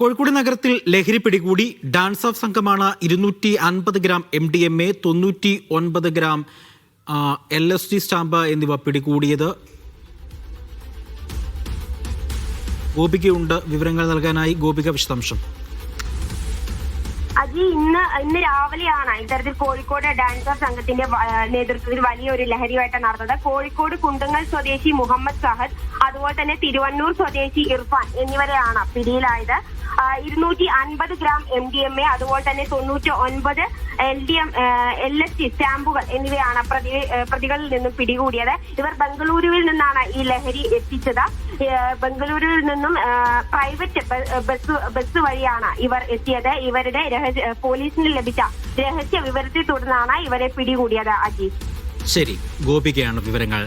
കോഴിക്കോട് നഗരത്തിൽ ലഹരി പിടികൂടി ഡാൻസ് ഓഫ് സംഘമാണ് ഇരുന്നൂറ്റി അൻപത് gram M D M A തൊണ്ണൂറ്റി ഒൻപത് gram L S D stamp എന്നിവ പിടികൂടിയത്. ഗോപികയുണ്ട്. വിവരങ്ങൾ നൽകാനായി ഗോപിക വിശദാംശം. അജി ഇന്ന് ഇന്ന് രാവിലെയാണ് ഇത്തരത്തിൽ കോഴിക്കോട് ഡാൻസർ സംഘത്തിന്റെ നേതൃത്വത്തിൽ വലിയൊരു ലഹരിയായിട്ട് നടന്നത്. കോഴിക്കോട് കുണ്ടുങ്ങൽ സ്വദേശി മുഹമ്മദ് സഹദ് അതുപോലെ തന്നെ തിരുവണ്ണൂർ സ്വദേശി ഇർഫാൻ എന്നിവരെയാണ് പിടിയിലായത്. ഇരുന്നൂറ്റി അൻപത് gram M D M A അതുപോലെ തന്നെ തൊണ്ണൂറ്റി ഒൻപത് L D M L S T സ്റ്റാമ്പുകൾ എന്നിവയാണ് പ്രതി പ്രതികളിൽ നിന്നും പിടികൂടിയത്. ഇവർ ബംഗളൂരുവിൽ നിന്നാണ് ഈ ലഹരി എത്തിച്ചത്. ബംഗളൂരുവിൽ നിന്നും പ്രൈവറ്റ് ബസ് ബസ് വഴിയാണ് ഇവർ എത്തിയത്. ഇവരുടെ രഹസ്യ പോലീസിന് ലഭിച്ച രഹസ്യ വിവരത്തെ തുടർന്നാണ് ഇവരെ പിടികൂടിയത് അജീഷ് ശരി ഗോപികയാണ് വിവരങ്ങൾ.